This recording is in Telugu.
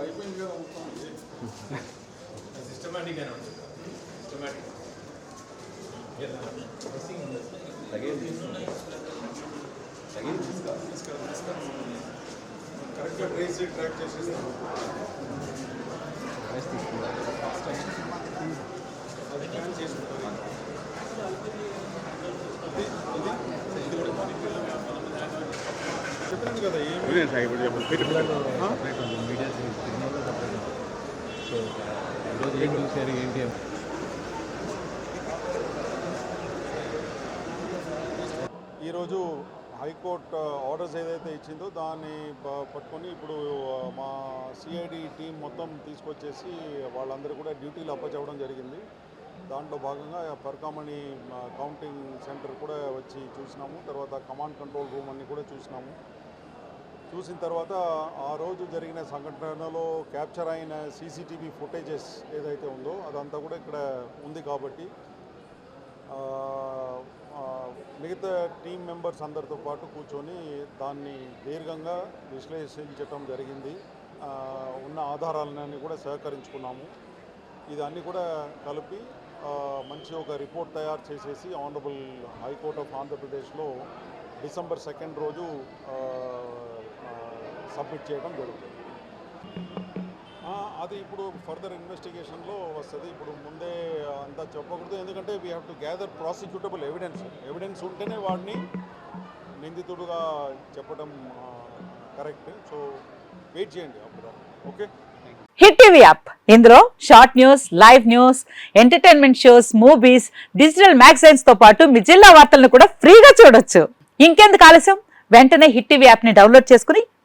అయిపోయింది కదా మొత్తం. సిస్టమేటిక్గానే ఉంటుంది. సిస్టమేటిక్ కరెక్ట్గా ట్రేస్ చేసి ట్రాక్ చేసేస్తాను అది ప్లాన్ కూడా చెప్పాను కదా ఏమి? ఆ? సో ఈరోజు ఏం చూశారు ఏంటి అని? ఈరోజు హైకోర్టు ఆర్డర్స్ ఏదైతే ఇచ్చిందో దాన్ని పట్టుకొని ఇప్పుడు మా సిఐడి టీం మొత్తం తీసుకొచ్చేసి వాళ్ళందరూ కూడా డ్యూటీలు అప్పచెప్పడం జరిగింది. దాంట్లో భాగంగా పర్కామణి కౌంటింగ్ సెంటర్ కూడా వచ్చి చూసినాము. తర్వాత కమాండ్ కంట్రోల్ రూమ్ అన్ని కూడా చూసినాము. చూసిన తర్వాత ఆ రోజు జరిగిన సంఘటనలో క్యాప్చర్ అయిన సీసీటీవీ ఫుటేజెస్ ఏదైతే ఉందో అదంతా కూడా ఇక్కడ ఉంది కాబట్టి మిగతా టీం మెంబర్స్ అందరితో పాటు కూర్చొని దాన్ని దీర్ఘంగా విశ్లేషించటం జరిగింది. ఉన్న ఆధారాలన్నీ కూడా సహకరించుకున్నాము ఇదన్నీ కూడా కలిపి మంచి ఒక రిపోర్ట్ తయారు చేసేసి ఆనరబుల్ హైకోర్ట్ ఆఫ్ ఆంధ్రప్రదేశ్లో డిసెంబర్ సెకండ్ రోజు సబ్మిట్ చేయడం జరుగుతుంది. అది ఇప్పుడు ఫర్దర్ ఇన్వెస్టిగేషన్లో వస్తుంది. ఇప్పుడు ముందే అంతా చెప్పకూడదు. ఎందుకంటే we have to gather prosecutable evidence evidence ఉంటేనే వాడిని నిందితుడుగా చెప్పడం కరెక్ట్ సో వెయిట్ చేయండి అప్పుడు. Okay Hit TV app. ఇందులో short news live news entertainment shows movies digital మ్యాగజైన్స్తో పాటు మీ జిల్లా వార్తలను కూడా ఫ్రీగా చూడొచ్చు. ఇంకెందుకు ఆలస్యం? వెంటనే హిట్ టీవీ యాప్ని డౌన్లోడ్ చేసుకుని